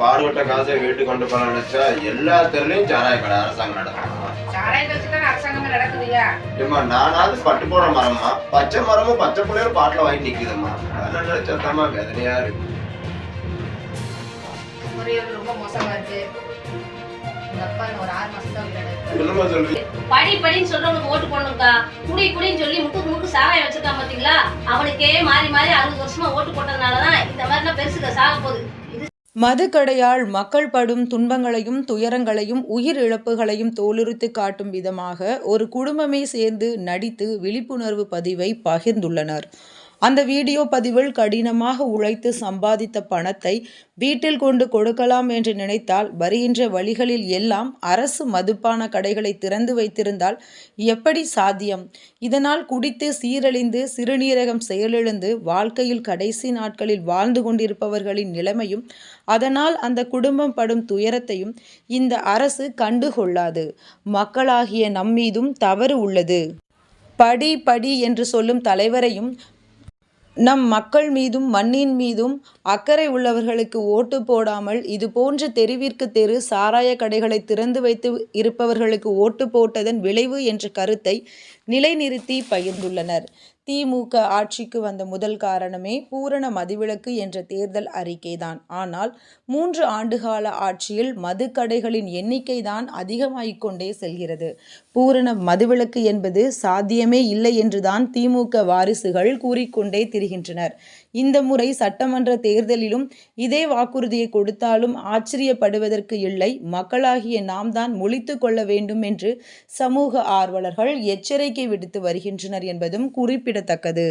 பாடுபட்ட காசை வீட்டுக்கு கொண்டு போன நினைச்சா எல்லா தெருலையும் சாராய கடை அரசாங்கம் நடக்குதுயா? ஏம்மா நானாவது பட்டு போட மரமா பச்சை மரமும் பச்சை புள்ளையும் பாட்டில் வாங்கி நிக்குதும்மா. அதெல்லாம் நினைச்சா வேதனையா இருக்கு. ரொம்ப மோசமா இருக்கு. படி படின்னு சொல்றவனுக்கு ஓட்டு போடணும்க்கா. குடி குடின்னு சொல்லி முக்கு முக்கு சாராயம் வச்சிருக்கான் பாத்தீங்களா? அவனுக்கே மாறி மாறி அறுபது வருஷமா ஓட்டு போட்டதுனாலதான் இந்த மாதிரிலாம் பெருசுக சாக போகுது. இது மதுக்கடையால் மக்கள் படும் துன்பங்களையும் துயரங்களையும் உயிர் இழப்புகளையும் தோலுரித்து காட்டும் விதமாக ஒரு குடும்பமே சேர்ந்து நடித்து விழிப்புணர்வு பதிவை பகிர்ந்துள்ளனர். அந்த வீடியோ பதிவில் கடினமாக உழைத்து சம்பாதித்த பணத்தை வீட்டில் கொண்டு கொடுக்கலாம் என்று நினைத்தால் வருகின்ற வழிகளில் எல்லாம் அரசு மதுப்பான கடைகளை திறந்து வைத்திருந்தால் எப்படி சாத்தியம்? இதனால் குடித்து சீரழிந்து சிறுநீரகம் செயலிழந்து வாழ்க்கையில் கடைசி நாட்களில் வாழ்ந்து கொண்டிருப்பவர்களின் நிலைமையும் அதனால் அந்த குடும்பம் படும் துயரத்தையும் இந்த அரசு கண்டுகொள்ளாது மக்களாகிய நம்மீதும் தவறு உள்ளது. படி படி என்று சொல்லும் தலைவரையும் நம் மக்கள் மீதும் மண்ணின் மீதும் அக்கறை உள்ளவர்களுக்கு ஓட்டு போடாமல் இது போன்ற தெருவிற்கு தெரு சாராய கடைகளை திறந்து வைத்து இருப்பவர்களுக்கு ஓட்டு போட்டதன் விளைவு என்ற கருத்தை நிலைநிறுத்தி பகிர்ந்துள்ளனர். திமுக ஆட்சிக்கு வந்த முதல் காரணமே பூரண மதுவிலக்கு என்ற தேர்தல் அறிக்கைதான். ஆனால் மூன்று ஆண்டுகால ஆட்சியில் மதுக்கடைகளின் எண்ணிக்கை தான் அதிகமாகிக் கொண்டே செல்கிறது. பூரண மதுவிலக்கு என்பது சாத்தியமே இல்லை என்றுதான் திமுக வாரிசுகள் கூறிக்கொண்டே திரி திரிகின்றனர் இந்த முறை சட்டமன்ற தேர்தலிலும் இதே வாக்குறுதியை கொடுத்தாலும் ஆச்சரியப்படுவதற்கு இல்லை. மக்களாகிய நாம் தான் முழித்து கொள்ள வேண்டும் என்று சமூக ஆர்வலர்கள் எச்சரிக்கை விடுத்து வருகின்றனர் என்பதும் குறிப்பிடத்தக்கது.